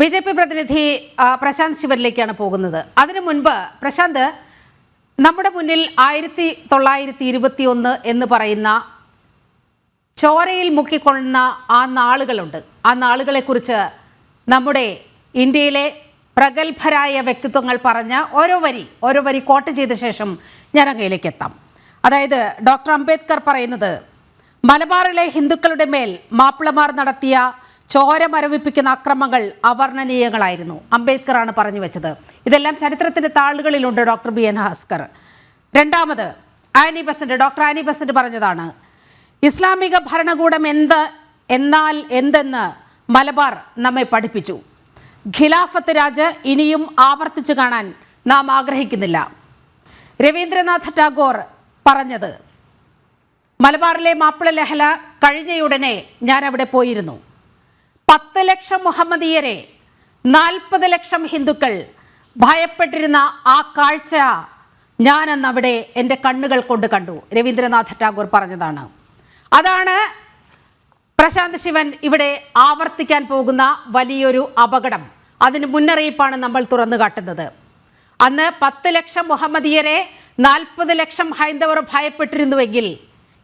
B J P പ്രതിനിധി പ്രശാന്ത് ശിവരിലേക്കാണ് പോകുന്നത്. അതിനു മുൻപ് പ്രശാന്ത് നമ്മുടെ മുന്നിൽ ആയിരത്തി തൊള്ളായിരത്തി ഇരുപത്തി ഒന്ന് എന്ന് പറയുന്ന ചോരയിൽ മുക്കിക്കൊള്ളുന്ന ആ നാളുകളുണ്ട്. ആ നാളുകളെക്കുറിച്ച് നമ്മുടെ ഇന്ത്യയിലെ പ്രഗത്ഭരായ വ്യക്തിത്വങ്ങൾ പറഞ്ഞ ഓരോ വരി ഓരോ വരി കോട്ട് ചെയ്ത ശേഷം ഞാൻ അങ്ങയിലേക്ക് എത്താം അതായത് ഡോക്ടർ അംബേദ്കർ പറയുന്നത് മലബാറിലെ ഹിന്ദുക്കളുടെ മേൽ മാപ്പിളമാർ നടത്തിയ ചോര മരവിപ്പിക്കുന്ന അക്രമങ്ങൾ അവർണനീയങ്ങളായിരുന്നു. അംബേദ്കറാണ് പറഞ്ഞു വെച്ചത്. ഇതെല്ലാം ചരിത്രത്തിന്റെ താളുകളിലുണ്ട് ഡോക്ടർ ബി എൻ ഹാസ്കർ. രണ്ടാമത് Annie Besant doctor Annie Besant പറഞ്ഞതാണ് ഇസ്ലാമിക ഭരണകൂടം എന്ത് എന്നാൽ എന്തെന്ന് മലബാർ നമ്മെ പഠിപ്പിച്ചു. ഖിലാഫത്ത് രാജ് ഇനിയും ആവർത്തിച്ചു കാണാൻ നാം ആഗ്രഹിക്കുന്നില്ല. രവീന്ദ്രനാഥ് ടാഗോർ പറഞ്ഞത് മലബാറിലെ മാപ്പിള ലഹല കഴിഞ്ഞയുടനെ ഞാൻ അവിടെ പോയിരുന്നു. പത്ത് ലക്ഷം മുഹമ്മദീയരെ നാൽപ്പത് ലക്ഷം ഹിന്ദുക്കൾ ഭയപ്പെട്ടിരുന്ന ആ കാഴ്ച ഞാനന്ന് അവിടെ എന്റെ കണ്ണുകൾ കൊണ്ട് കണ്ടു. രവീന്ദ്രനാഥ് ടാഗോർ പറഞ്ഞതാണ്. അതാണ് പ്രശാന്ത് ശിവൻ ഇവിടെ ആവർത്തിക്കാൻ പോകുന്ന വലിയൊരു അപകടം. അതിന് മുന്നറിയിപ്പാണ് നമ്മൾ തുറന്നു കാട്ടുന്നത്. അന്ന് പത്ത് ലക്ഷം മുഹമ്മദീയരെ നാൽപ്പത് ലക്ഷം ഹൈന്ദവർ ഭയപ്പെട്ടിരുന്നുവെങ്കിൽ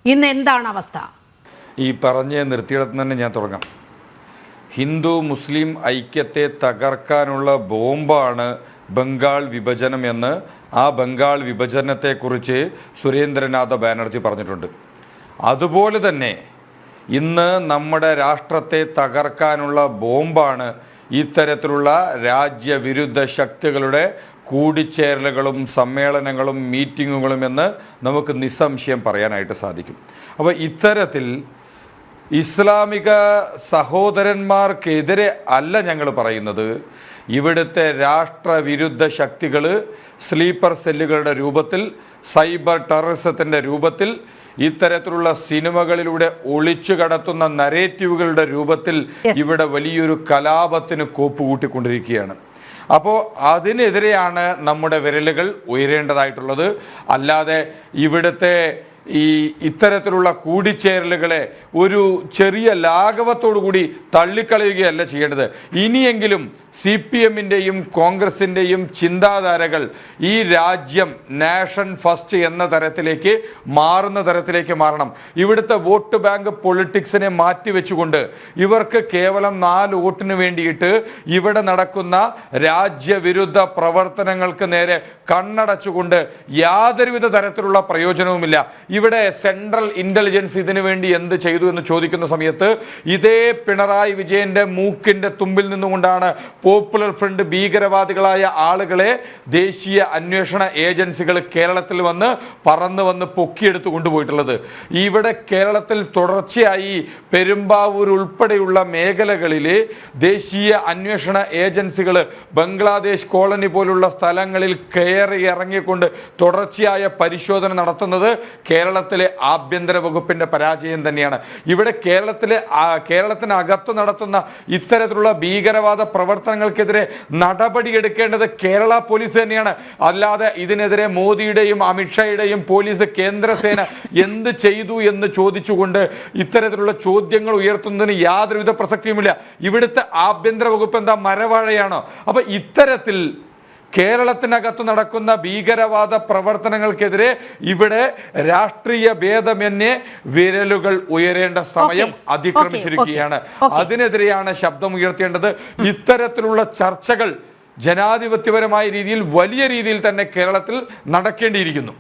ഇന്ന് എന്താണ് അവസ്ഥ? ഈ പറഞ്ഞ് നിർത്തിയിടത്ത് തന്നെ ഞാൻ തുടങ്ങാം. ഹിന്ദു മുസ്ലിം ഐക്യത്തെ തകർക്കാനുള്ള ബോംബാണ് ബംഗാൾ വിഭജനം എന്ന് ആ ബംഗാൾ വിഭജനത്തെക്കുറിച്ച് സുരേന്ദ്രനാഥ ബാനർജി പറഞ്ഞിട്ടുണ്ട്. അതുപോലെ തന്നെ ഇന്ന് നമ്മുടെ രാഷ്ട്രത്തെ തകർക്കാനുള്ള ബോംബാണ് ഇത്തരത്തിലുള്ള രാജ്യവിരുദ്ധ ശക്തികളുടെ കൂടിച്ചേരലുകളും സമ്മേളനങ്ങളും മീറ്റിങ്ങുകളും എന്ന് നമുക്ക് നിസ്സംശയം പറയാനായിട്ട് സാധിക്കും. അപ്പോൾ ഇത്തരത്തിൽ ഇസ്ലാമിക സഹോദരന്മാർക്കെതിരെ അല്ല ഞങ്ങൾ പറയുന്നത്. ഇവിടുത്തെ രാഷ്ട്രവിരുദ്ധ ശക്തികൾ സ്ലീപ്പർ സെല്ലുകളുടെ രൂപത്തിൽ സൈബർ ടെററിസത്തിന്റെ രൂപത്തിൽ ഇത്തരത്തിലുള്ള സിനിമകളിലൂടെ ഒളിച്ചു കടത്തുന്ന നരേറ്റീവുകളുടെ രൂപത്തിൽ ഇവിടെ വലിയൊരു കലാപത്തിന് കോപ്പ് കൂട്ടിക്കൊണ്ടിരിക്കുകയാണ്. അപ്പോൾ അതിനെതിരെയാണ് നമ്മുടെ വിരലുകൾ ഉയരേണ്ടതായിട്ടുള്ളത്. അല്ലാതെ ഇവിടുത്തെ ഈ ഇത്തരത്തിലുള്ള കൂടിച്ചേരലുകളെ ഒരു ചെറിയ ലാഘവത്തോടു കൂടി തള്ളിക്കളയുകയല്ല ചെയ്യേണ്ടത്. ഇനിയെങ്കിലും സി പി എമ്മിന്റെയും കോൺഗ്രസിന്റെയും ചിന്താധാരകൾ ഈ രാജ്യം നാഷൻ ഫസ്റ്റ് എന്ന തരത്തിലേക്ക് മാറുന്ന തരത്തിലേക്ക് മാറണം. ഇവിടുത്തെ വോട്ട് ബാങ്ക് പൊളിറ്റിക്സിനെ മാറ്റിവെച്ചുകൊണ്ട് ഇവർക്ക് കേവലം നാല് വോട്ടിന് വേണ്ടിയിട്ട് ഇവിടെ നടക്കുന്ന രാജ്യവിരുദ്ധ പ്രവർത്തനങ്ങൾക്ക് നേരെ കണ്ണടച്ചുകൊണ്ട് യാതൊരുവിധ തരത്തിലുള്ള പ്രയോജനവുമില്ല. ഇവിടെ സെൻട്രൽ ഇന്റലിജൻസ് ഇതിനു വേണ്ടി എന്ത് ചെയ്തു എന്ന് ചോദിക്കുന്ന സമയത്ത് ഇതേ പിണറായി വിജയന്റെ മൂക്കിന്റെ തുമ്പിൽ നിന്നുകൊണ്ടാണ് പോപ്പുലർ ഫ്രണ്ട് ഭീകരവാദികളായ ആളുകളെ ദേശീയ അന്വേഷണ ഏജൻസികൾ കേരളത്തിൽ വന്ന് പറന്ന് വന്ന് പൊക്കിയെടുത്ത് കൊണ്ടുപോയിട്ടുള്ളത്. ഇവിടെ കേരളത്തിൽ തുടർച്ചയായി പെരുമ്പാവൂർ ഉൾപ്പെടെയുള്ള മേഖലകളിൽ ദേശീയ അന്വേഷണ ഏജൻസികൾ ബംഗ്ലാദേശ് കോളനി പോലുള്ള സ്ഥലങ്ങളിൽ കയറി ഇറങ്ങിക്കൊണ്ട് തുടർച്ചയായ പരിശോധന നടത്തുന്നത് കേരളത്തിലെ ആഭ്യന്തര വകുപ്പിന്റെ പരാജയം തന്നെയാണ്. ഇവിടെ കേരളത്തിലെ കേരളത്തിനകത്ത് നടത്തുന്ന ഇത്തരത്തിലുള്ള ഭീകരവാദ പ്രവർത്തനങ്ങൾക്കെതിരെ നടപടിയെടുക്കേണ്ടത് കേരള പോലീസ് തന്നെയാണ്. അല്ലാതെ ഇതിനെതിരെ മോദിയുടെയും അമിത്ഷായുടെയും പോലീസ് കേന്ദ്രസേന എന്ത് ചെയ്തു എന്ന് ചോദിച്ചുകൊണ്ട് ഇത്തരത്തിലുള്ള ചോദ്യങ്ങൾ ഉയർത്തുന്നതിന് യാതൊരുവിധ പ്രസക്തിയുമില്ല. ഇവിടുത്തെ ആഭ്യന്തര വകുപ്പ് എന്താ മരവാഴയാണോ? അപ്പൊ ഇത്തരത്തിൽ കേരളത്തിനകത്ത് നടക്കുന്ന ഭീകരവാദ പ്രവർത്തനങ്ങൾക്കെതിരെ ഇവിടെ രാഷ്ട്രീയ ഭേദമെന്നെ വിരലുകൾ ഉയരേണ്ട സമയം അതിക്രമിച്ചിരിക്കുകയാണ്. അതിനെതിരെയാണ് ശബ്ദം ഉയർത്തേണ്ടത് ഇത്തരത്തിലുള്ള ചർച്ചകൾ ജനാധിപത്യപരമായ രീതിയിൽ വലിയ രീതിയിൽ തന്നെ കേരളത്തിൽ നടക്കേണ്ടിയിരിക്കുന്നു.